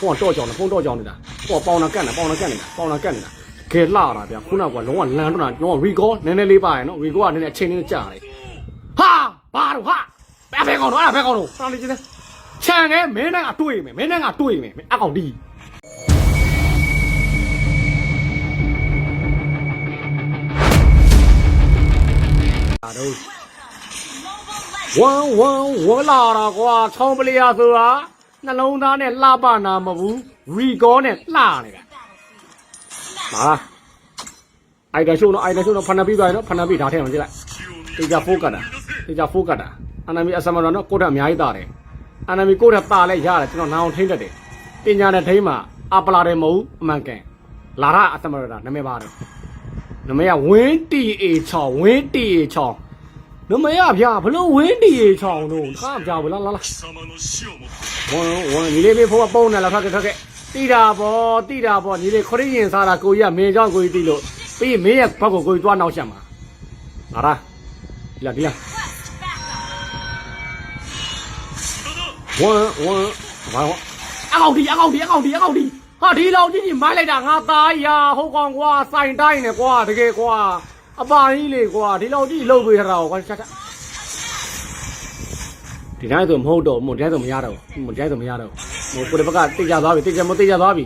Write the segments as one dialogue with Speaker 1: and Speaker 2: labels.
Speaker 1: ဖုန်းကတော့ကြောင်နေဖုန်းတော့ကြောင်နေတာဟောပေါင်နာကတ်နေပေါင်နာကတ်နေတာပေါင်နာကတ်နေတာကဲလာတာဗျာခုနကလုံးဝလန်တော့တာလုံးဝ recall နည်းနည်းလေးပါရနော် recall ကနည်းနည်းအချိန်လေးကြာတယ်ဟာဘာလို့ဟာဘယ်ဘယ်ကောင်တော့အဲ့ဒါဘယ်ကောင်တော့စာလေးချင်းချန်နေမင်းနဲ့ကတွေ့မယ်မင်းနဲ့ကတွေ့မယ်အကောင်ဒီအားတော့ဝမ်ဝမ်ဝလာတာကွာချောင်းပလျာဆိုတာ နှလုံးသားနဲ့လှပနာမဘူး recall နဲ့လှနေတာဟာအိုက်ဒါရှိုးနော်အိုက်ဒါရှိုးနော်ဖဏပြီးသွားရနော်ဖဏပြီးဓာတ်ထဲမှာကြည့်လိုက်တေချာဖိုးကတ်တာတေချာဖိုးကတ်တာအနာမီအစမရနော်ကိုယ့်ထက်အများကြီးတာတယ်အနာမီကိုယ့်ထက်ပါလဲရတယ်ကျွန်တော်နာအောင်ထိမ့်တတ်တယ်ပညာနဲ့ထိမ့်မှာအပလာတယ်မဟုတ်အမှန်ကန်လာရအစမရတာနာမည်ပါတယ်နာမည်ကဝင်းတီအေ6ဝင်းတီအေ6 နမရဗျာဘလို့ဝင်းဒီရေချောင်းတို့ခါဗျာဘလာလာလာဝမ်ဝမ်ညီလေးမေဖို့ကပုံးနေလားခက်ခက်ခက်တိတာပေါ့တိတာပေါ့ညီလေးခရစ်ရင်စားတာကိုကြီးကမင်းကြောင့်ကိုကြီးတိလို့ပြီးမင်းရဲ့ဘက်ကိုကိုကြီးသွားနောက်ရှက်မှာလာလားဒီလားဒီလားဝမ်ဝမ်ဘာဝအကောင်ဒီအကောင်ဒီအကောင်ဒီအကောင်ဒီဟာဒီလောက်ကြီးကြီးမိုင်းလိုက်တာငါသားရာဟုတ်ကောင်ကွာစိုင်တိုင်းနေကွာတကယ်ကွာ အပါကြီးလေကွာဒီလောက်ကြီးလှုပ်ပေးထားတာကွာချက်ချက်ဒီတိုင်းဆိုမဟုတ်တော့ဘူးဒီတိုင်းဆိုမရတော့ဘူးဒီတိုင်းဆိုမရတော့ဘူးကိုယ်တဘက်ကတိတ်ကြသွားပြီတိတ်ကြမတိတ်ကြသွားပြီ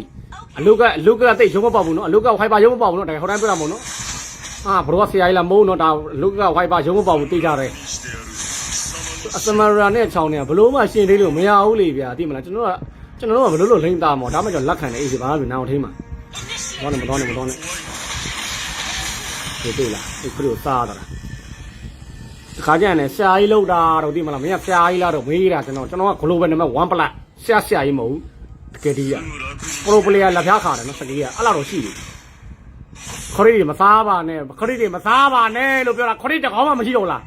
Speaker 1: အလုကအလုကတိတ်ရုံးမပေါဘူးနော်အလုကဟိုက်ပါရုံးမပေါဘူးနော်ဒါဟိုတိုင်းပြတာမို့နော်အာဘရောဆရာကြီးလာမုန်းတော့ဒါအလုကဟိုက်ပါရုံးမပေါဘူးတိတ်ကြတယ်အစမရာနဲ့ချောင်းနေဘလို့မှရှင်သေးလို့မရဘူးလေဗျာတိမလားကျွန်တော်ကကျွန်တော်တို့ကဘလို့လို့လိမ့်တာမော်ဒါမှကျွန်တော်လက်ခံတယ်အေးဒီဘာလို့နာအောင်ထိမှာတော့နေမတော့နေမတော့နေ ဒီတွေ့လားဒီခရီးကိုစားတာလားဒီခါကျရင်လည်းဆရာကြီးလောက်တာတော့သိမလားမင်းကဆရာကြီးလားတော့မေးတာကျွန်တော်ကျွန်တော်က global number 1 plus ဆရာဆရာကြီးမဟုတ်ဘူးတကယ်ဒီက
Speaker 2: 楽に
Speaker 1: ပရိုပလေယာလက်ဖျားခါတယ်နော်စကေးကအဲ့လောက်တော့ရှိတယ်ခရီးတွေမစားပါနဲ့ခရီးတွေမစားပါနဲ့လို့ပြောတာခရီးတကောင်းမှမရှိတော့လား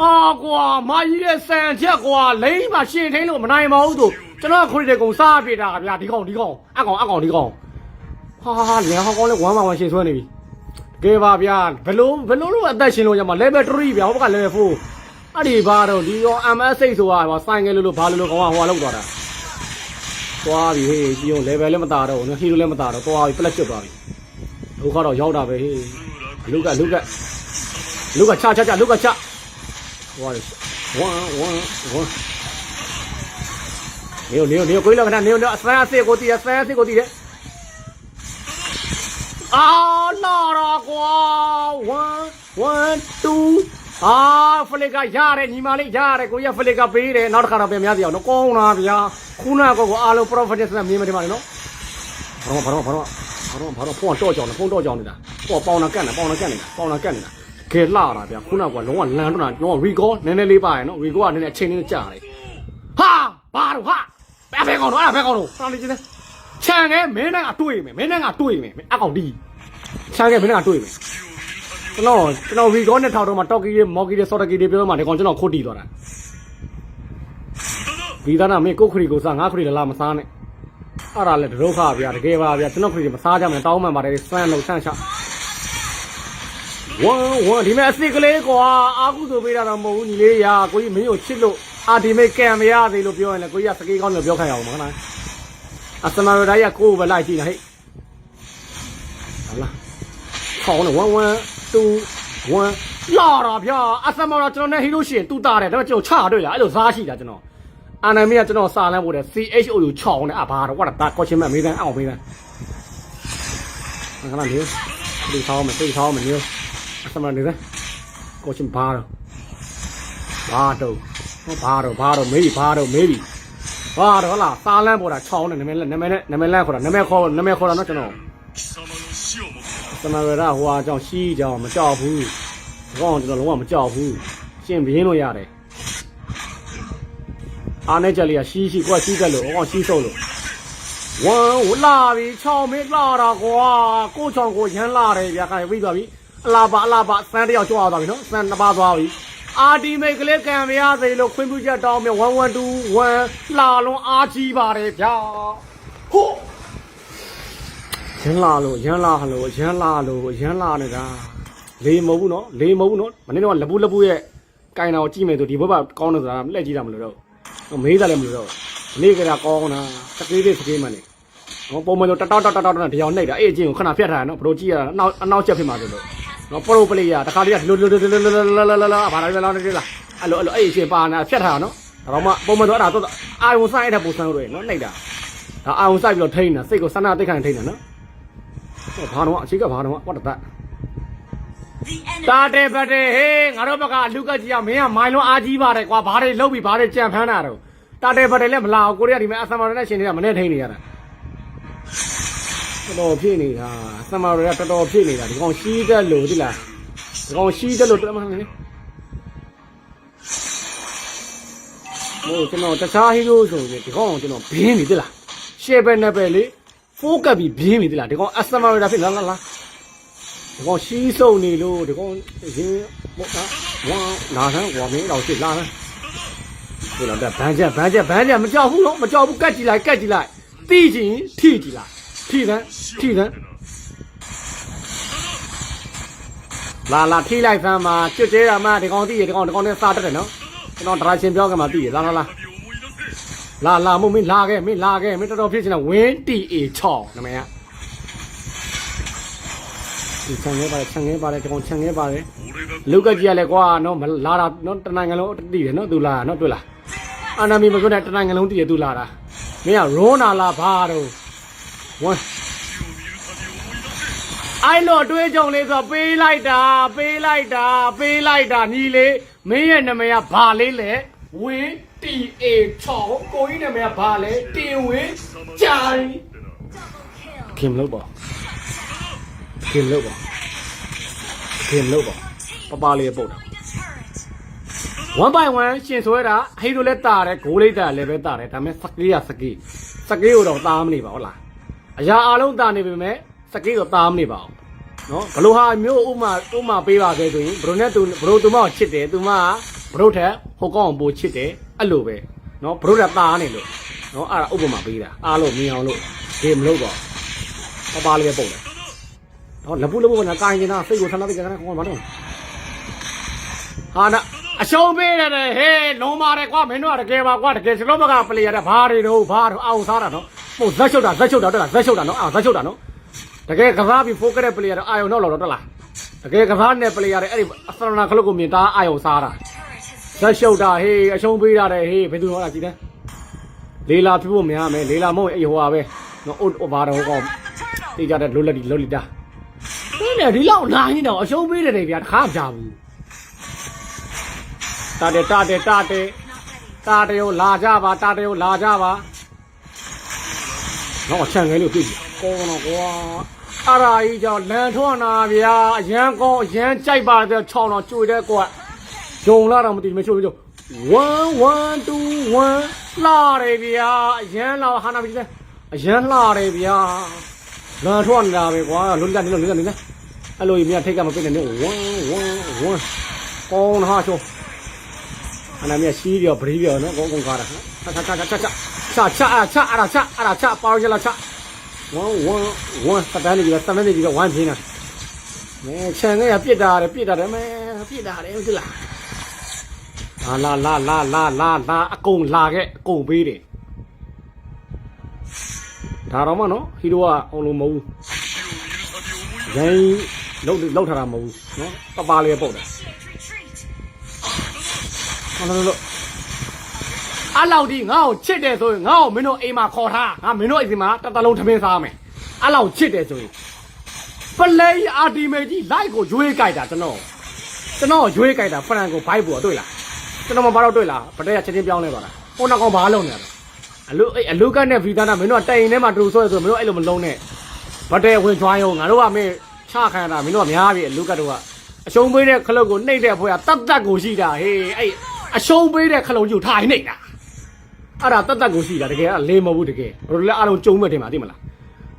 Speaker 1: အာကွာမာကြီးရဲ့ဆန်ချက်ကွာလိမ့်မှရှင်ထင်းလို့မနိုင်ပါဘူးသူကျွန်တော်ခရီးတွေကုန်စားပြတာဗျာဒီကောင်ဒီကောင်အကောင်အကောင်ဒီကောင်ဟာဟာလေဟောကောင်းလဲဝမ်းပါဝမ်းရှင်ဆွဲနေပြီ ကဲပါဗျာဘလို့ဘလို့လို့အသက်ရှင်လို့ရမှာ level 3ဗျာဟိုဘက်က level 4အဲ့ဒီဘာတော့ဒီရော MS ဆိုတာဟိုဆိုင်ငယ်လို့လို့ဘာလို့လို့ကောင်ကဟိုလောက်သွားတာသွားပြီဟေးကြီးအောင် level လည်းမတာတော့ဘူးနော်ဟီရိုလည်းမတာတော့သွားပြီပလက်ကျွတ်သွားပြီဒုက္ခတော့ရောက်တာပဲဟေးလူကလူကလူကချချချလူကချဝါဝမ်ဝမ်ဝမ်နေနေနေကိုလောကနာနေနေအစမ်းအစစ်ကိုတီးအစမ်းအစစ်ကိုတီးတယ် အာလာရာကွာ1 1 2အာဖလစ်ကရတယ်ညီမလေးရတယ်ကိုရဖလစ်ကပေးတယ်နောက်တစ်ခါတော့ပြန်များစီအောင်နော်ကောင်းလားဗျာခုနကကိုအားလုံး prophetess နဲ့မြင်မတယ်မနော်ဘာတော့ဘာတော့ဘာတော့ဘာတော့ဘာတော့ဖုန်းတော့ကြောင်နေဖုန်းတော့ကြောင်နေတာဟောပေါင်နာကတ်နေပေါင်နာကတ်နေတာပေါင်နာကတ်နေတာကဲလာတာဗျာခုနကလုံးဝလန်တော့တာလုံးဝ recall နည်းနည်းလေးပါရနော် recall ကနည်းနည်းအချိန်လေးကြာတယ်ဟာဘာတော့ဟာဘယ်ဘယ်ကောင်တော့အဲ့ဒါဘယ်ကောင်တော့စာလေးချင်း ချန်နေမင်းနဲ့ကတွေ့မယ်မင်းနဲ့ကတွေ့မယ်အကောင်ဒီချန်နေမင်းနဲ့ကတွေ့မယ်ကျွန်တော်ကျွန်တော် recall နဲ့ထောက်တော့မှ talkie တွေ monkey တွေ sortie တွေပြောမှဒီကောင်ကျွန်တော်ခုတ်တီသွားတာဒီသားနာမင်းကိုယ်ခရီကိုစားငါခရီလည်းလာမစားနဲ့အဲ့ဒါလည်းဒုက္ခဗျာတကယ်ပါဗျာကျွန်တော်ခရီမစားကြမယ်တောင်းမှန်ပါတယ်စမ်းလို့ဆန့်ချဝမ်ဝမ်ဒီမဲ့အစ်စ်ကလေးကွာအာကုဆိုပေးတာတော့မဟုတ်ဘူးညီလေးရာကိုကြီးမင်းကိုချစ်လို့အာဒီမဲ့ကံမရသေးလို့ပြောရင်လည်းကိုကြီးကစကေးကောင်းလို့ပြောခိုင်းအောင်မခဏ အစမရဒိုင်ကကိုယ်ပဲလိုက်ကြည့်နေဟဲ့ဟာလားခေါင်းနဲ့1 1 2 1လာတာဗျာအစမတော့ကျွန်တော်နဲ့ဟီရိုရှင်တူတာတယ်ဒါပေမဲ့ကျွန်တော်ချတွေ့လားအဲ့လိုစားရှိတာကျွန်တော်အာနာမီကကျွန်တော်စာလန်းပို့တယ် CHO ကိုချောင်းနဲ့အဘာတော့ကွာဒါကောချင်းမဲ့မေးတဲ့အောင်မေးတဲ့ခဏလေးဒီဆောင်းမသိဆောင်းမနေအစမနေတယ်ကောချင်းဘာတော့ဘာတော့ဘာတော့ဘာတော့မေးဘာတော့မေးပြီ ဟာတော့ဟလာစားလန်းပေါ်တာချောင်းနဲ့နမဲနမဲနဲ့နမဲလန်းခေါ်တာနမဲခေါ်နမဲခေါ်တာနော်ကျွန်တော်သမရရဟွာကြောင့်ရှိကြောင်မကြောက်ဘူးဒီကောင်ကျွန်တော်လုံးဝမကြောက်ဘူးရှင်ပြင်းလို့ရတယ်အားနဲ့ကြက်လေးကရှိရှိကွာရှိကြက်လို့ဟောရှိဆုံးလို့ဝမ်ဝလာပြီချောင်းမေးလာတာကွာကိုချောင်းကိုရမ်းလာတယ်ဗျာခိုင်ပြီးသွားပြီအလာပါအလာပါစမ်းတယောက်ကြောက်သွားပြီနော်စမ်းနှစ်ပါးသွားပြီ အာဒီမိတ်ကလေးကံမရသေးလို့ခွင့်ပြုချက်တောင်းမြ1121လာလုံးအားကြီးပါတယ်ဗျာဟုတ်ရန်လာလို့ရန်လာလို့ရန်လာလို့ရန်လာနေတာလေမဟုတ်ဘူးနော်လေမဟုတ်ဘူးနော်မနေ့တော့လပူလပူရဲ့ကင်တာကိုကြည့်မယ်ဆိုဒီဘက်ကကောင်းတယ်ဆိုတာလက်ကြည့်တာမလို့တော့မေးတာလည်းမလို့တော့နေကြတာကောင်းတာစကေးလေးစကေးမှန်နေနော်ပုံမှန်တော့တတောက်တောက်တောက်တောက်တောက်တရားနှိပ်တာအဲ့အချင်းကိုခဏဖြတ်ထားရနော်ဘလို့ကြည့်ရတာအနောက်အနောက်ချက်ဖြစ်မှာဆိုလို့ နော်ပရိုပလေးယာတခါလေးကဒီလိုလိုလိုလိုလိုလိုဘာလာလာနေတယ်လားအဲ့လိုအဲ့လိုအဲ့ရှင်ပါနာဖြတ်ထားတာနော်ဒါတော့မှပုံမှန်တော့အဲ့ဒါတော့အာယုံဆိုင်တဲ့ပုံစံတွေနော်နှိပ်တာဒါအာယုံဆိုင်ပြီးတော့ထိန်းတာစိတ်ကိုစန္ဒတိတ်ခိုင်ထိန်းတာနော်ဘာတော့အခြေကဘာတော့ဝတ်တတ်တာတဲ့ပတ်တဲ့ဟေးငါတို့ဘက်ကလူကကြီးကမင်းကမိုင်လုံးအားကြီးပါတယ်ကွာဘာတွေလှုပ်ပြီးဘာတွေကြံဖမ်းတာတော့တာတဲ့ပတ်တယ်လည်းမလာဘူးကိုရီးယားဒီမှာအဆမ်မာနဲ့ရှင်တွေကမနဲ့ထိန်းနေရတာ တော်တော်ဖြစ်နေတာအဆမ်မာရကတော်တော်ဖြစ်နေတာဒီကောင်ရှိတတ်လို့ဒီလားဒီကောင်ရှိတတ်လို့တော်မှန်နေမို့ကျွန်တော်တခြားဟီးရိုးဆိုရင်ဒီကောင်ကိုကျွန်တော်ဘင်းနေသလားရှယ်ပဲနဲ့ပဲလေဖိုးကပ်ပြီးဘင်းနေသလားဒီကောင်အဆမ်မာရဖြစ်လားလားလားဒီကောင်ရှီးစုံနေလို့ဒီကောင်ရင်ဘောတာဝါလာဆန်းဝါမင်းတော့ရှစ်လာဆန်းဒီတော့ဗန်းချက်ဗန်းချက်ဗန်းချက်မကြောက်ဘူးနော်မကြောက်ဘူးကတ်ကြည့်လိုက်ကတ်ကြည့်လိုက်တီးချင်ထိကြည့်လိုက် ထိတယ်ထိတယ်လာလာထိလိုက်ဖမ်းမှာကျွတ်ကျဲရမှာဒီကောင်သိရဒီကောင်ဒီကောင်နဲ့စားတတ်တယ်နော်ကျွန်တော်ဒရာရှင်ပြောခဲ့မှာသိရလာလာလာလာလာမို့မင်းလာခဲ့မင်းလာခဲ့မင်းတော်တော်ဖြစ်ချင်တာဝင်းတီအေ6နမယဒီချန်ငဲပါတယ်ချန်ငဲပါတယ်ဒီကောင်ချန်ငဲပါတယ်လောက်ကကြီးရလဲကွာနော်လာတာနော်တနိုင်ငံလုံးတည်တယ်နော်သူလာတာနော်တွေ့လားအာနာမီမကွန်းတဲ့တနိုင်ငံလုံးတည်ရသူလာတာမင်းကရောနာလာဘာတော့ ဝမ်းအဲ့လိုအတွေ့အကြုံလေးဆိုပေးလိုက်တာပေးလိုက်တာပေးလိုက်တာညီလေးမင်းရဲ့နာမည်ကဘာလေးလဲဝင်းတီအေချောင်းကိုကြီးနာမည်ကဘာလဲတင်ဝင်းကြိုင်ခင်လို့ပါခင်လို့ပါခင်လို့ပါပပလေးပုတ်တာ1 by 1ရှင်ဆွဲတာဟိုလိုလဲတာတယ်ဂိုးလေးတာလည်းပဲတာတယ်ဒါပေမဲ့စကေးကစကေးစကေးကိုတော့တားမနေပါဘူးလား အရာအလုံးတာနေပေမဲ့စကေးကိုတာမနေပါဘူးနော်ဘလို့ဟာမျိုးဥမာဥမာပေးပါခဲ့ဆိုရင်ဘရိုနဲ့သူဘရိုသူမကိုချစ်တယ်သူမကဘရိုထက်ဟိုကောင်းအောင်ပိုချစ်တယ်အဲ့လိုပဲနော်ဘရိုကတာနေလို့နော်အဲ့ဒါဥပမာပေးတာအားလို့မြင်အောင်လို့ဒီမလို့တော့ပပလေးပဲပုတ်တယ်နော်လပုလပုကနာကိုင်းနေတာစိတ်ကိုဆန္ဒသိကြတာခေါင်းမတော့ဟာနာအရှုံးပေးရတယ်ဟဲ့လုံးပါတယ်ကွာမင်းတို့ကတကယ်ပါကွာတကယ်စလုံးမကပလေရတဲ့ဘာတွေတော့ဘာတော့အောင်စားတာနော် ဟိုဇက်ရှုပ်တာဇက်ရှုပ်တာတက်လားဇက်ရှုပ်တာနော်အာဇက်ရှုပ်တာနော်တကယ်ကစားပြီးဖိုးကတဲ့ပလေရတဲ့အာယုံတော့တော့တက်လားတကယ်ကစားနဲ့ပလေရတဲ့အဲ့ဒီအစရနာခလုတ်ကိုမြင်တာအာယုံစားတာ
Speaker 3: Turret has
Speaker 1: ဇက်ရှုပ်တာဟေးအရှုံးပေးရတယ်ဟေးဘယ်သူဟောတာကြည့်တယ်လေးလာပြဖို့များမယ်လေးလာမဟုတ်အဲ့ဟိုဟာပဲနော်အိုဘာတော့ဟောကော
Speaker 3: the turtle.
Speaker 1: တိကြတဲ့လွတ်လက်ဒီလွတ်လီတာဒီလေဒီလောက်လာရင်တော့အရှုံးပေးတယ်ဗျာတခါမကြဘူးတာတယ်တာတယ်တာတယ်
Speaker 3: Not ready.
Speaker 1: တာတယောလာကြပါတာတယောလာကြပါ 那我天天六对着高了我。阿拉一叫南昌那边，沿高沿街把在场上就在过，中了他们弟兄们兄弟就弯弯都弯拉那边，沿老汉那边，沿拉那边，南昌那边过，轮干的了，干的你了，哎，路一面推干嘛被人家弯弯弯，高了哈就，那边西边北边那高公干的，看看看看看。1 1ကောင်းဟာချိုးအနာမြရှိရောဗရီးရောနော်ကောင်းကောင်းကားတာဟာချာချာချာချာချာချာချာအဲ့ဒါချာအဲ့ဒါချာပါရကြလားချာဝမ်ဝမ်ဝမ်စတန်းနေပြီစတန်းနေပြီဝမ်ပြင်းတာမဲချန်ခဲ့ရပြစ်တာတယ်ပြစ်တာတယ်မဲပြစ်တာတယ်ဟုတ်လားလာလာလာလာလာလာအကုန်လာခဲ့အကုန်ပေးတယ်ဒါတော့မနော်ဟီရိုကအောင်လို့မဟုတ်ဘူးရင်းလောက်လောက်ထားတာမဟုတ်ဘူးနော်ပပလေးပုတ်တယ်
Speaker 3: Retreat.
Speaker 1: ဟုတ်လို့လို့ အဲ့လောက်ဒီငါ့ကိုချစ်တယ်ဆိုရင်ငါ့ကိုမင်းတို့အိမ်မှာခေါ်ထားငါမင်းတို့အိမ်စီမှာတစ်တလုံးထမင်းစားမယ်အဲ့လောက်ချစ်တယ်ဆိုရင်ပလေးအာတီမေကြီးလိုက်ကိုရွေးကြိုက်တာကျွန်တော်ကျွန်တော်ရွေးကြိုက်တာဖရန်ကိုဘိုက်ပေါ်တွေ့လားကျွန်တော်မဘာတော့တွေ့လားဗတဲ့ကချက်ချင်းပြောင်းလဲသွားတာဟိုနောက်ကောင်ဘာလုံးနေရလဲအလူအဲ့အလူကနဲ့ဗီတာနာမင်းတို့ကတိုင်ထဲမှာတူဆွဲဆိုမင်းတို့အဲ့လိုမလုံးနဲ့ဗတဲ့ဝင်ကျွိုင်းအောင်ငါတို့ကမင်းချခံတာမင်းတို့ကများပြီအလူကတို့ကအရှုံးပေးတဲ့ခလုတ်ကိုနှိပ်တဲ့ဖွဲ့ကတတ်တတ်ကိုရှိတာဟေးအဲ့အရှုံးပေးတဲ့ခလုတ်ကြီးကိုထားနှိပ်တာ အဲ့ဒါတတ်တတ်ကိုရှိတာတကယ်ကလေးမဟုတ်ဘူးတကယ်ဘယ်လိုလဲအားလုံးကြုံမဲ့တင်ပါသိမလား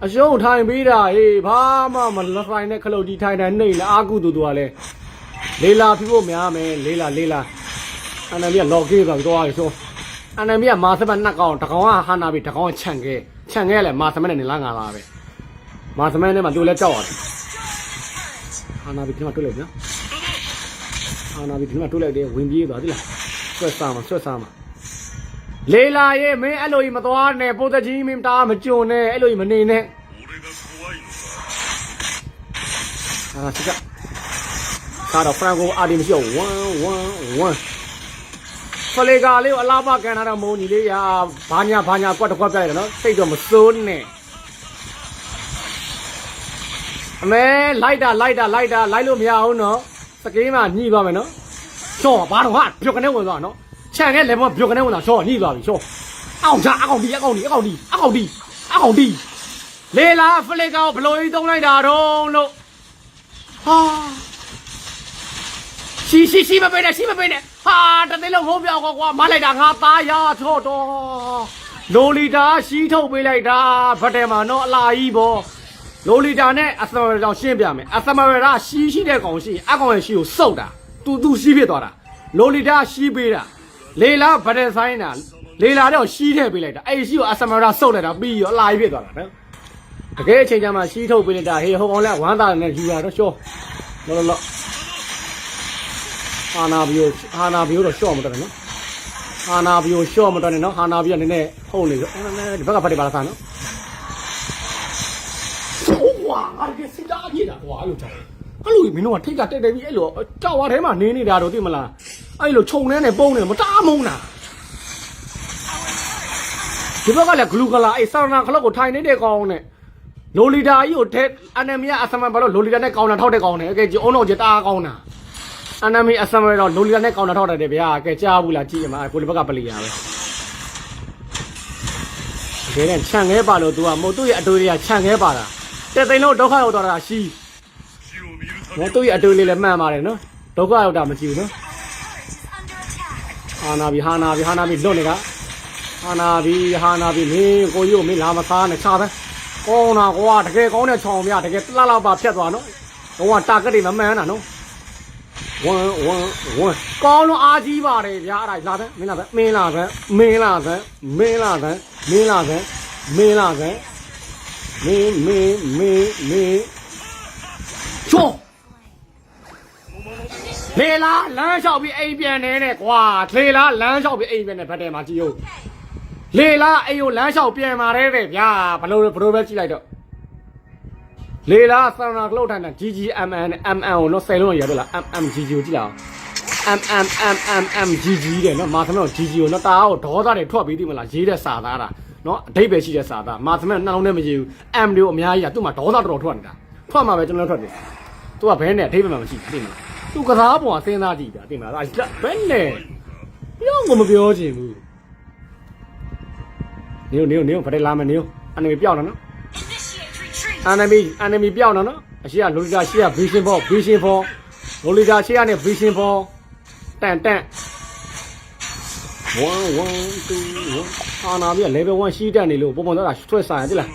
Speaker 1: အရှုံးထိုင်ပေးတာဟေးဘာမှမလဆိုင်တဲ့ခလုတ်ကြီးထိုင်တယ်နှိပ်လဲအာကုတူတူကလည်းလေးလာဖြစ်ဖို့များမယ်လေးလာလေးလာအန်နမီကလော်ကေးဆိုတော့ရဆိုအန်နမီကမာသမတ်နှစ်ကောင်တကောင်ကဟာနာပြီတကောင်ကခြံခဲခြံခဲလဲမာသမတ်နဲ့နေလားငါလားပဲမာသမတ်နဲ့မှသူလည်းကြောက်ရတယ်ဟာနာပြီဒီမှာတွေ့လိုက်နော်အာနာပြီဒီမှာတိုးလိုက်တယ်ဝင်ပြေးသွားသီလားဆွတ်စားမှာဆွတ်စားမှာ လေလာရဲ့မင်းအဲ့လိုကြီးမသွားနဲ့ပိုသက်ကြီးမင်းတားမကြုံနဲ့အဲ့လိုကြီးမနေနဲ့အာချစ်ကကာတော့ဖရန်ကိုအာဒီမရှိတော့1 1 1ဖလေကာလေးကိုအလားပါကန်တာတော့မုံကြီးလေးရာဘာညာဘာညာကွက်တစ်ခွက်ပြလိုက်တယ်နော်စိတ်တော့မစိုးနဲ့အမဲလိုက်တာလိုက်တာလိုက်တာလိုက်လို့မရအောင်နော်စကေးမှာညှိသွားမယ်နော်ချော့ဘာတော့ဟာပြုတ်ကနေဝင်သွားနော် ခြံခဲ့လေဘောပြုတ်ကနေဝင်သွားရှော့ညှိသွားပြီရှော့အောင်ချအကောင်ဒီအကောင်ဒီအကောင်ဒီအကောင်ဒီအကောင်ဒီလေလာဖလေကာကိုဘလို့ကြီးသုံးလိုက်တာတော့လို့ဟာရှိရှိရှိမပေးနဲ့ရှိမပေးနဲ့ဟာတသိန်းလုံးဟိုးပြောက်ကွာကွာမလိုက်တာငါသားရချော့တော့လိုလီတာရှိထုတ်ပေးလိုက်တာဗတ်တယ်မှာနော်အလာကြီးပေါ့လိုလီတာနဲ့အသမရကြောင့်ရှင်းပြမယ်အသမရကရှိရှိတဲ့ကောင်ရှိအကောင်ရဲ့ရှိကိုစုပ်တာတူတူရှိဖြစ်သွားတာလိုလီတာရှိပေးတာ လေလာဗတ်တယ်ဆိုင်တာလေလာတော့ရှိထည့်ပေးလိုက်တာအဲ့ဒီရှိကိုအသမရစုပ်လိုက်တာပြီးရောအလာကြီးဖြစ်သွားတာနော်တကယ်အချိန်ကျမှစီးထုတ်ပေးနေတာဟေးဟိုကောင်လဲဝမ်းသာနဲ့ယူတာတော့ရှော့လောလောလောဟာနာဘီယိုဟာနာဘီယိုတော့ရှော့မတော်နဲ့နော်ဟာနာဘီယိုရှော့မတော်နဲ့နော်ဟာနာဘီယိုနည်းနည်းဟုတ်နေဆိုအဲ့ဒါဒီဘက်ကဖတ်တယ်ပါလားဆာနော်ဟိုဝါအဲ့ဒီစစ်တာကြီးတာကွာအဲ့လိုကြောက်အဲ့လိုမင်းတို့ကထိတ်ကတက်တယ်ပြီးအဲ့လိုကြောက်ဝါထဲမှာနေနေတာတော့သိမလား အဲ့လိုခြုံနေနဲ့ပုံနေမတားမုန်းတာဒီဘက်ကလည်းဂလူကလာအဲ့ဆာနာခလောက်ကိုထိုင်နေတဲ့ကောင်းနဲ့လိုလီတာကြီးကိုထဲအနမီအဆမဘာလို့လိုလီတာနဲ့ကောင်းတာထောက်တဲ့ကောင်းနဲ့ကဲကြည်အောင်တော့ကြည်တားကောင်းတာအနမီအဆမတော့လိုလီတာနဲ့ကောင်းတာထောက်တယ်ဗျာကဲကြားဘူးလားကြည့်ရမှာကိုလိုဘက်ကပလီယာပဲခဲနဲ့ခြံခဲပါလို့ तू ကမဟုတ်သူ့ရဲ့အတွေ့တွေကခြံခဲပါတာတဲ့သိန်းလုံးဒုက္ခရောက်တော့တာရှိ
Speaker 2: မ
Speaker 1: ဟု
Speaker 2: တ်
Speaker 1: သူ့ရဲ့အတွေ့လေးလည်းမှန်ပါတယ်နော်ဒုက္ခရောက်တာမရှိဘူးနော် ဟာနာပြီဟာနာပြီဟာနာပြီလွတ်နေတာဟာနာပြီဟာနာပြီမင်းကိုကြီးကိုမင်းလာမသားနဲ့ချာပဲကောင်းတာကွာတကယ်ကောင်းတဲ့ချောင်မြတကယ်လှလှပါဖြတ်သွားနော်တော့တာကတ်တွေမမှန်တာနော်ဝမ်ဝမ်ဝမ်ကောင်းလို့အားကြီးပါတယ်ဗျာအဲ့ဒါလာပဲမင်းလာပဲမင်းလာပဲမင်းလာပဲမင်းလာပဲမင်းလာပဲမင်းလာပဲမင်းမင်းမင်းမင်းချိုး လေလားလမ်းလျှောက်ပြီးအိမ်ပြန်နေနဲ့ကွာလေလားလမ်းလျှောက်ပြီးအိမ်ပြန်နေဖတ်တယ်မှာကြည့်ဦးလေလားအိမ်ကိုလမ်းလျှောက်ပြန်มาတဲ့ဗျာဘလို့ဘလို့ပဲကြည့်လိုက်တော့လေလားဆန္ဒကလုတ်ထိုင်တာ GGMN နဲ့ MN ကိုတော့ဆယ်လုံးရရတော့လား MMGG ကိုကြည့်လိုက်အောင် MMMMGG တဲ့နော်မာသမက် GG ကိုနော်တာကိုဒေါသတွေထွက်ပြီးသိမလားရေးတဲ့စာသားတာနော်အဓိပ္ပာယ်ရှိတဲ့စာသားမာသမက်နှလုံးထဲမရေးဘူး M တွေကိုအများကြီးကသူ့မှာဒေါသတော်တော်ထွက်နေတာထွက်မှာပဲကျွန်တော်ထွက်တယ်သူကဘဲနဲ့အဓိပ္ပာယ်မှမရှိဘူးသိမလား သူကစားပေါ်စဉ်းစားကြည့်တာတင်မလားဘယ်နဲ့ပြောမမပြောချင်ဘူးနင်းနင်းနင်းဖတယ်လာမယ်နင်းအန်နမီပြောင်းတော့နော်အန်နမီအန်နမီပြောင်းတော့နော်အရှိကလိုလီတာရှိကဘေးရှင်ဖို့ဘေးရှင်ဖို့လိုလီတာရှိကနဲ့ဘေးရှင်ဖို့တန်တန်1 1 2 1အာနာမီက level 1ရှိတတ်နေလို့ပုံပုံတော့ထွက်ဆိုင်တယ်လား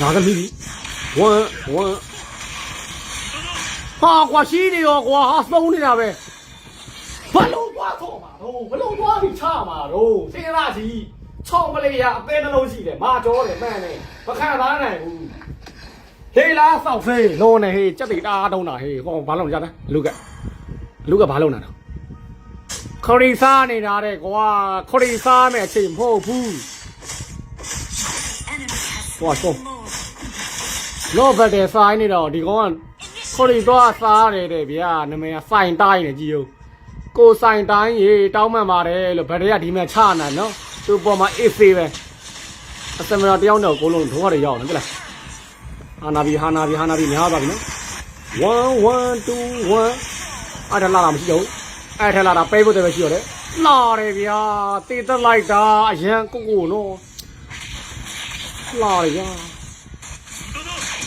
Speaker 2: နာဂ
Speaker 1: မီ ဝမ်းဝမ်းဟာကွာရှိနေရောကွာဟာသုံးနေတာပဲဘလုံးသွားတော့မှာတော့ဘလုံးသွားပြီးချမှာတော့စေရကြီးချောင်းပလေးရအသေးနှလုံးရှိတယ်မာကြောတယ်မှန်တယ်မခံစားနိုင်ဘူးဟေးလားစောက်ဖေးလုံးနေဟေးကြက်တိတားတုံးတာဟေးဟောဘာလုံးရတာလူကလူကဘာလုံးနာတော့ခရီစားနေတာတဲ့ကွာခရီစားမယ်အချိန်မဟုတ်ဘူးဟော
Speaker 3: ရှော
Speaker 1: လောဘတဲ့ဆိုင်နေတော့ဒီကောင်ကခေါ်ရီတော့စားတယ်တဲ့ဗျာနမည်ကစိုင်တိုင်းနေကြည့်ဦးကိုစိုင်တိုင်းရေတောင်းမှန်ပါတယ်လို့ဗဒရဒီမဲ့ချနာနော်သူ့ပေါ်မှာအေးဖေးပဲအစမရတယောက်တော့ကိုလုံးထုံးရတယ်ရောက်တယ်ကြလားဟာနာဘီဟာနာဘီဟာနာဘီများပါပြီနော်1 1 2 1အဲ့ဒါလာတာမရှိတော့ဘူးအဲ့ထက်လာတာပဲဖို့တည်းပဲရှိရတယ်လာတယ်ဗျာတေးတက်လိုက်တာအရန်ကိုကိုနော်လာတယ်ဗျာဘ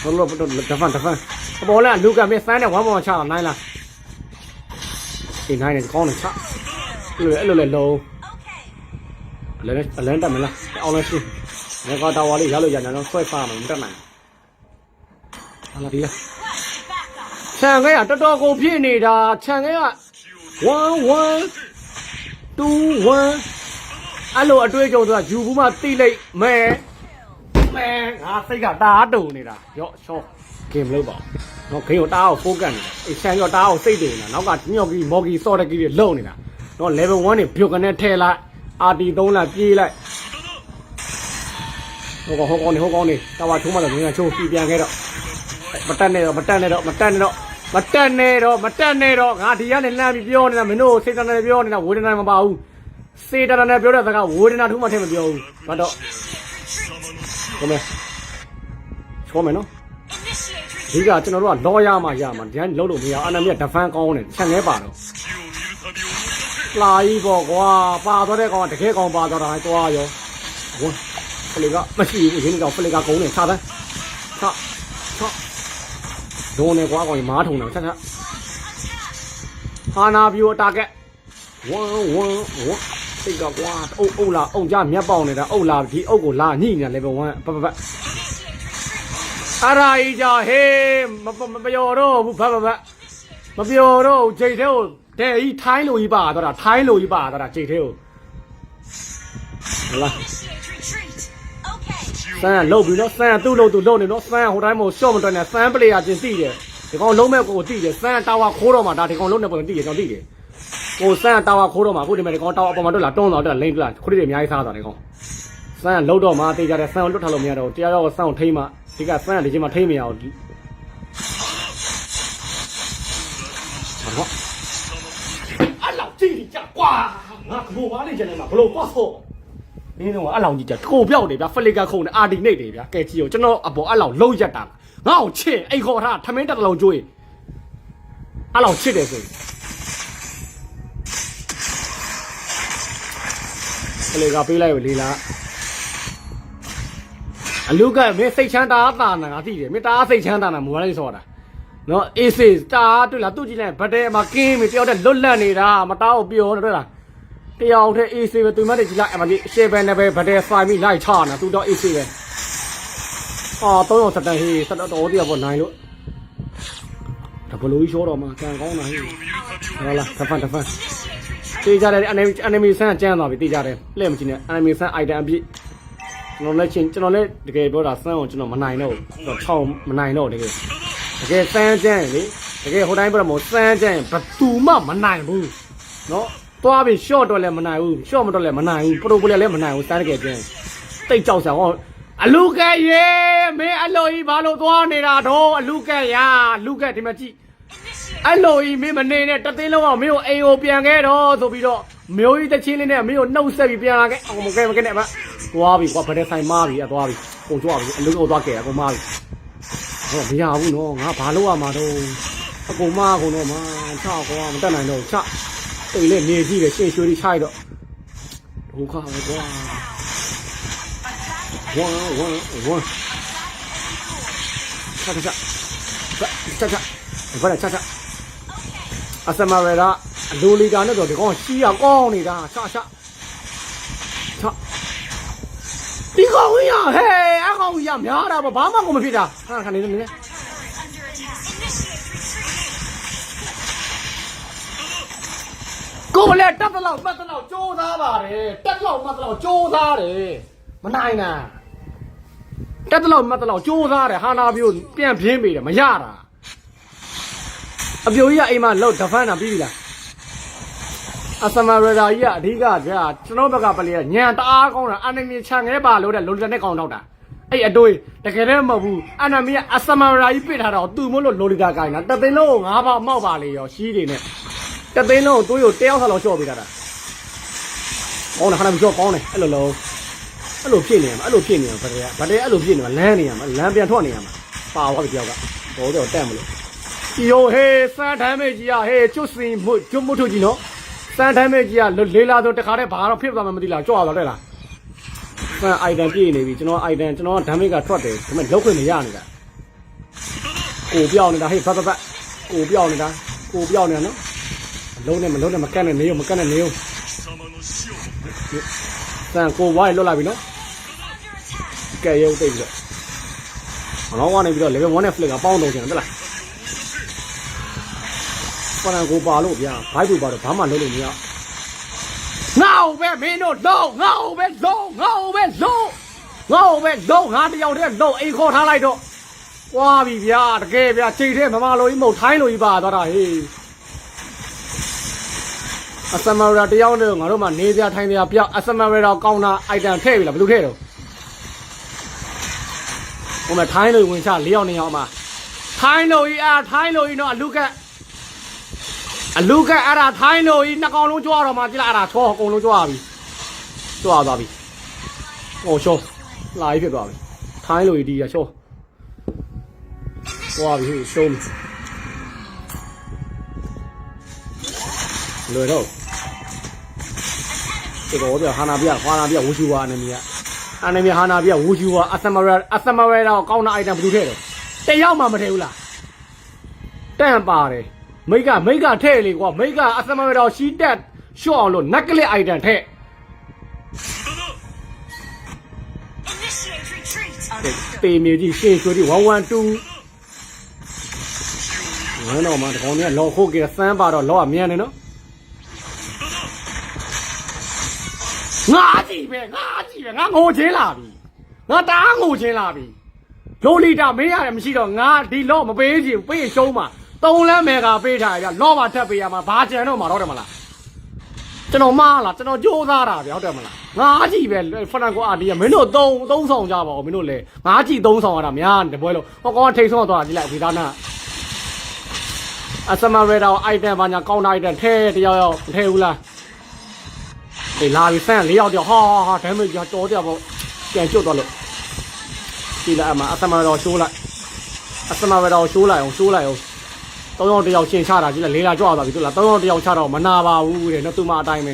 Speaker 1: လို့ဘလို့တဖန်တဖန်အပေါ်လာလူကမင်းစမ်းတဲ့ဝမ်းပေါ်ချတာနိုင်လားဒီနိုင်နေကောင်းတယ်ချအဲ့လိုအဲ့လိုလေလုံး
Speaker 3: Okay.
Speaker 1: အလဲအလန်းတက်မလားအောင်လို့ရှိငါကတာဝါလေးရလို့ရနေတော့ဆွဲဖားမှာမတက်နိုင်ဟာလာဒီလား
Speaker 3: Back up.
Speaker 1: ခြံခဲကတော်တော်ကိုဖြစ်နေတာခြံခဲက1 1 2 1အဲ့လိုအတွေ့အကြုံဆိုတာယူဘူးမှတိလိုက်မဲ မဲငါစိတ်ကတားတုံနေတာရော့ချောဂိမ်းမလုပ်ပါဘူးနော်ဂိမ်းကိုတားအောင်ဖိုးကတ်နေတာအေးဆန်ရော့တားအောင်စိတ်တုံနေတာနောက်ကညော့ကြီးမော်ကြီးစော့တဲ့ကြီးတွေလုံနေတာနော် level 1နေပြုတ်ကနေထဲလိုက် RT 3လာပြေးလိုက်ဟိုကောင်ဟိုကောင်နေဟိုကောင်နေတာဝါချိုးမှတော့ငင်းချိုးပြန်ခဲ့တော့မတက်နဲ့တော့မတက်နဲ့တော့မတက်နဲ့တော့မတက်နဲ့တော့မတက်နဲ့တော့ငါဒီကနေလှမ်းပြီးပြောနေတာမင်းတို့စေတနာနဲ့ပြောနေတာဝေဒနာမပါဘူးစေတနာနဲ့ပြောတဲ့စကားဝေဒနာထူးမှထင်မပြောဘူးဘာတော့ ကောမယ်ချောမယ်နော်ဒီကကျွန်တော်တို့ကလောရမှရမှာဒီကလုံးလို့မရအာနာမီကဒဖန်ကောင်းတယ်ချက်ငဲပါတော့လာကြီးပေါ့ကွာပါသွားတဲ့ကောင်တကယ်ကောင်ပါသွားတာသွားရောဝန်းဖလေကမရှိဘူးရင်းကောင်ဖလေကကုန်းနေခြားတယ်ခြားခြားဒုံနေကွာကောင်ကြီးမားထုံတယ်ခြားခြားဟာနာပြူအတာကက်ဝန်းဝန်းဝန်း စိတ်ကကွာအုပ်အုပ်လာအုံကြမျက်ပေါင်နေတာအုပ်လာဒီအုပ်ကိုလာညိနေတယ် level 1ပပပ
Speaker 3: Initiate retreat.
Speaker 1: အရာကြီးကြဟေးမမမပြောတော့ဘူးဖတ်ဖတ်ဖတ်မပြောတော့ဘူးချိန်သေးကိုတဲ့ကြီးထိုင်းလိုကြီးပါတော့တာထိုင်းလိုကြီးပါတော့တာချိန်သေးကိုဟလာ
Speaker 3: Initiate retreat. Okay.
Speaker 1: စမ်းကလုတ်ပြီနော်စမ်းကသူ့လို့သူလုတ်နေနော်စမ်းကဟိုတိုင်းမို့ရှော့မတွက်နဲ့စမ်းပလေယာချင်းသိတယ်ဒီကောင်လုံးမဲ့ကိုသိတယ်စမ်းတာဝါခိုးတော့မှဒါဒီကောင်လုံးနေပုံသိတယ်ကျွန်တော်သိတယ် ကိုစမ်းတာဝါခိုးတော့မှအခုဒီမဲ့ဒီကောင်တာဝါအပေါ်မှာတွက်လာတွန်းတော့တွက်လိမ့်တွက်လာခုတွေအများကြီးစားတာဒီကောင်စမ်းကလုတ်တော့မှတေးကြတယ်စမ်းကိုလွတ်ထားလို့မရတော့တရားရောစမ်းကိုထိမ့်မှဒီကစမ်းကဒီချင်းမှထိမ့်မရအောင်ဘာလို့အဲ့လောက်ကြည့်ကြကွာငါကဘောပါနေကြတယ်မှာဘလို့ပတ်ဖို့နင်းတော့အဲ့လောင်ကြီးကြကိုပြောက်တယ်ဗျာဖလီကာခုံနဲ့အာဒီနေတယ်ဗျာကဲကြည့်ရောကျွန်တော်အပေါ်အဲ့လောင်လုံးရက်တာလားငါ့ကိုချစ်အိမ်ခေါ်ထားထမင်းတက်တလုံးကျွေးအဲ့လောင်ချစ်တယ်ဆိုရင် လေကပေးလိုက်ပြီလေးလားအလုကမင်းစိတ်ချမ်းသာတာနာငါသိတယ်မင်းတအားစိတ်ချမ်းသာနာမူရလေးဆိုတာနော်အေးစေးတာတွေ့လားသူ့ကြည့်လိုက်ဗတဲမှာကင်းပြီတယောက်တည်းလွတ်လပ်နေတာမတားကိုပြောနေတွေ့လားတယောက်တည်းအေးစေးပဲသူမတည်းကြည့်လိုက်အမကြီးရှယ်ဘယ်နဲ့ပဲဗတဲဆိုင်ပြီးလိုက်ချနာသူတော့အေးစေးပဲအော်တော့တော့တန်ဟေးစတော့တော်တရားပေါ်နိုင်လို့ဒါဘလို့ရှော့တော့မှာကံကောင်းတာဟဲ့ဟု
Speaker 2: တ်
Speaker 1: လားတဖန်တဖန် တေးကြတယ် enemy enemy ဆန်းကျန်းသွားပြီတေးကြတယ်လှည့်မကြည့်နဲ့ enemy ဆန်း item အပြည့်ကျွန်တော်လည်းချင်းကျွန်တော်လည်းတကယ်ပြောတာဆန်းကိုကျွန်တော်မနိုင်တော့ဘူးကျွန်တော်ချောင်းမနိုင်တော့တကယ်တကယ်ဆန်းကျန်းလေတကယ်ဟိုတိုင်းပြောတော့မဆန်းကျန်းဘသူမှမနိုင်ဘူးနော်သွားပြီ short တော့လည်းမနိုင်ဘူး short မတော့လည်းမနိုင်ဘူး pro player လည်းမနိုင်ဘူးစမ်းတကယ်ကျန်းတိတ်ကြောက်စရာဟောအလူကဲရေမင်းအလိုကြီးဘာလို့သွားနေတာတော့အလူကဲရာလူကဲဒီမှာကြည့်
Speaker 3: Initiate.
Speaker 1: အဲ့လိုကြီးမင်းမနေနဲ့တသိန်းလုံးအောင်မင်းကိုအိမ်ကိုပြန်ခဲ့တော့ဆိုပြီးတော့မျိုးကြီးတစ်ချင်းလေးနဲ့မင်းကိုနှုတ်ဆက်ပြီးပြန်လာခဲ့အောင်မကဲမကဲနဲ့မသွားပြီကွာဗတဲ့ဆိုင်မားပြီအသွားပြီပုံကြွပြီအလုံးကိုသွားခဲ့အကုန်မားပြီဟောမရဘူးနော်ငါဘာလို့ရမှာတော့အကုန်မားကုန်တော့မာချကွာမတက်နိုင်တော့ချတိတ်လေးနေကြည့်တယ်ရှင်းရွှေလေးချိုက်တော့ဒုက္ခပဲကွာဝမ်ဝမ်ဝမ်ချာချာချာချာဘာလဲချာချာ အစမရတာအလိုလီတာနဲ့တော့ဒီကောင်ရှီးရကောင်းနေတာချချချဒီကောင်ကြီးရဟဲ့အကောင်ကြီးရများတာပေါ့ဘာမှကိုမဖြစ်တာခဏခဏနေနေ
Speaker 3: Under attack. Initiate retreat.
Speaker 1: ကိုလည်းတက်တလောက်ပတ်တလောက်ကြိုးစားပါတယ်တက်လောက်မှတ်တလောက်ကြိုးစားတယ်မနိုင်တာတက်တလောက်မှတ်တလောက်ကြိုးစားတယ်ဟာနာပြိုပြန်ပြင်းပေတယ်မရတာ အပြိုကြီးကအိမ်မှာလောက်ဒဖန်တာပြီးပြီလားအစမရဒါကြီးကအဓိကကြာကျွန်တော်ဘက်ကပလေကညံတအားကောင်းတာအနမီချန်ငဲပါလို့တဲ့လုံလက်နဲ့ကောင်းတော့တာအဲ့အတွေးတကယ်တည်းမဟုတ်ဘူးအနမီကအစမရဒါကြီးပြစ်ထားတော့သူ့မလို့လိုလီတာကိုင်းတာတသိန်းလုံးကိုငါးပေါက်မောက်ပါလေရောရှိတွေနဲ့တသိန်းလုံးကိုတွေးကိုတယောက်ဆက်လောက်ရှော့ပေးတာတာကောင်းတယ်ခဏမရှော့ကောင်းတယ်အဲ့လိုလုံးအဲ့လိုဖြစ်နေရမှာအဲ့လိုဖြစ်နေရမှာဗတဲ့ဗတဲ့အဲ့လိုဖြစ်နေမှာလမ်းနေရမှာလမ်းပြန်ထွက်နေရမှာပါသွားပြီတယောက်ကဘောတော့တက်မလို့ စီယိုဟေးစမ်းထမ်းမေကြီးอ่ะဟေးကျွတ်စင်မှုကျွတ်မှုထုတ်ကြီးနော်စမ်းထမ်းမေကြီးอ่ะလေးလာတော့တခါတည်းဘာတော့ဖြစ်သွားမှမသိလားကြွားသွားတယ်လားစမ်းအိုင်တန်ပြည့်နေပြီကျွန်တော်အိုင်တန်ကျွန်တော်ဒမ်မေးကထွက်တယ်ဒါပေမဲ့လောက်ခွင့်မရနေတာကိုပြောင်းနေတာဟေးဖတ်ဖတ်ဖတ်ကိုပြောင်းနေတာကိုပြောင်းနေတာနော်မလုံးနဲ့မလုံးနဲ့မကန့်နဲ့နေရောမကန့်နဲ့နေရောစမ်းကိုဝိုင်းလွတ်လာပြီနော်ကဲရုပ်တိတ်ပြီတော့အလောင်းကနေပြီးတော့ level 1နဲ့ flick ကပေါင်းတော့ကျင်တယ်လား ပရန်ကိုပါလို့ဗျာဘိုက်ဘူးပါတော့ဘာမှလုပ်လို့မရငါ့ကိုပဲမင်းတို့လုံးငါ့ကိုပဲလုံးငါ့ကိုပဲလုံးငါ့ကိုပဲလုံးငါတယောက်တည်းလုံးအိမ်ခေါ်ထားလိုက်တော့ွာပြီဗျာတကယ်ဗျာချိန်ထဲမမလိုကြီးမဟုတ်ထိုင်းလိုကြီးပါသွားတာဟေးအစမရတယောက်နဲ့ငါတို့မှနေပြထိုင်းပြပြောက်အစမရတော့ကောင်းတာအိုက်တန်ထည့်ပြီလားဘယ်လိုထည့်တော့ဟိုမှာထိုင်းလိုဝင်ချ၄ယောက်၂ယောက်မှထိုင်းလိုကြီးအားထိုင်းလိုကြီးတော့အလူက အလူကအဲ့ဒါထိုင်းလိုကြီးနှစ်ကောင်လုံးကြွားတော့မှကြည့်လိုက်အဲ့ဒါချောအကုန်လုံးကြွားပြီကြွားသွားပြီဟိုရှောလာကြီးဖြစ်သွားပြီထိုင်းလိုကြီးဒီရရှောကြွားပြီရှုံးလွယ်တော့ဒီတော့ပြဟာနာပြဟာနာပြဝူရှူဝါအနေနဲ့အနေနဲ့ဟာနာပြဝူရှူဝါအသမရအသမရတော့ကောင်းတာအိုက်တမ်ဘယ်သူထည့်တော့တယောက်မှမထည့်ဘူးလားတန့်ပါတယ် မိတ်ကမိတ်ကထဲ့လေကွာမိတ်ကအစမမတော်ရှီတက်ရှော့အောင်လို့နက်ကလစ်အိုင်တန်ထဲ့ပေမြေကြီးရှင်းဆိုဒီ112ဝမ်းတော်မှာတကောင်ကြီးကလော်ခုတ်ကြစမ်းပါတော့လော်ကမြန်နေနော်ငါကြည့်ပဲငါကြည့်ပဲငါငိုချင်းလာပြီငါတအားငိုချင်းလာပြီလိုလီတာမင်းရတယ်မရှိတော့ငါဒီလော့မပေးချင်ပေးရှုံးမှာ တုံးလန်းမယ်ကပေးထားရပြလော့ပါထပ်ပေးရမှာဘာကြံတော့မှာတော့တယ်မလားကျွန်တော်မားလားကျွန်တော်ကြိုးစားတာဗျဟုတ်တယ်မလားငါကြည့်ပဲဖနန်ကိုအာဒီကမင်းတို့သုံးသုံးဆောင်ကြပါဦးမင်းတို့လေငါကြည့်သုံးဆောင်ရတာများတပွဲလို့ဟောကောင်ကထိတ်ဆုံးသွားကြည့်လိုက်ဒီသားနာအစမရတော့အိုက်တန်ဘာညာကောင်းတာအိုက်တန်ထဲတယောက်ယောက်မထဲဘူးလားအေးလာပြီဆန်းလေးယောက်တယောက်ဟာဟာဒဲမေကြီးတော်တယ်ပေါ့ပြန်ကျွတ်သွားလို့ဒီလာအမအစမရတော့ရှိုးလိုက်အစမရတော့ရှိုးလိုက်အောင်ရှိုးလိုက်အောင် သုံးယောက်တယောက်ရှင်းချတာကြည့်လိုက်လေးလာကြွသွားပြီသူလားသုံးယောက်တယောက်ချတော့မနာပါဘူးတဲ့နော်သူမအတိုင်းပဲ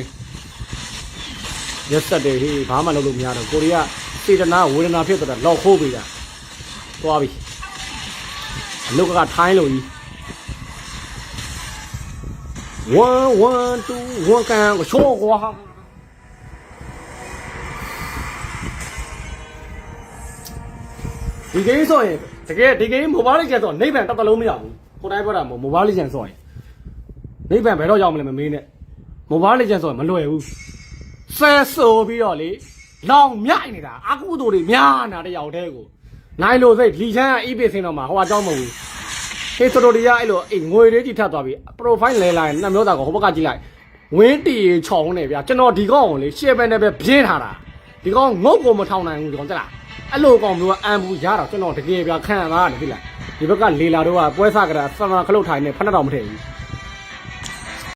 Speaker 1: ရက်ဆက်တယ်ဟေးဘာမှလုပ်လို့မရတော့ကိုရီးယားစေတနာဝေဒနာဖြစ်တော့လောက်ခိုးပေးတာသွားပြီအလုတ်ကထိုင်းလို့ကြီး1 1 2 1ကန်ကိုချိုးကွာဒီကိန်းဆိုရင်တကယ်ဒီကိန်းမိုဘိုင်းလိကျန်ဆိုနိဗ္ဗာန်တစ်တလုံးမရဘူး ကိုတိုင်းပြောတာမိုဘိုင်းလိကျန်ဆိုရင်နိဗ္ဗာန်ဘယ်တော့ရောက်မလဲမမေးနဲ့မိုဘိုင်းလိကျန်ဆိုရင်မလွယ်ဘူးဆဲဆိုပြီးတော့လေလောင်မြိုက်နေတာအကုသိုလ်တွေများနာတယောက်တည်းကိုနိုင်လို့စိတ်လီချမ်းအီးပေးစင်းတော့မှာဟိုအကြောင်းမဟုတ်ဘူးဟေးတော်တော်တရားအဲ့လိုအေးငွေလေးကြီးထပ်သွားပြီ profile လဲလိုက်နှစ်မျိုးသားကိုဟိုဘက်ကကြည့်လိုက်ဝင်းတီချောင်းနေဗျာကျွန်တော်ဒီကောင်ကိုလေရှေ့ဘက်နဲ့ပဲပြင်းထားတာဒီကောင်ငုတ်ကိုမထောင်နိုင်ဘူးဒီကောင်ကြက်လား အဲ့လိုကောင်မျိုးကအမ်ဘူးရတော့ကျွန်တော်တကယ်ဗျာခံရတာတယ်သိလားဒီဘက်ကလေလာတော့ကပွဲစားကြတာဆမခလုတ်ထိုင်နေဖက်တော့မထည့်ဘူး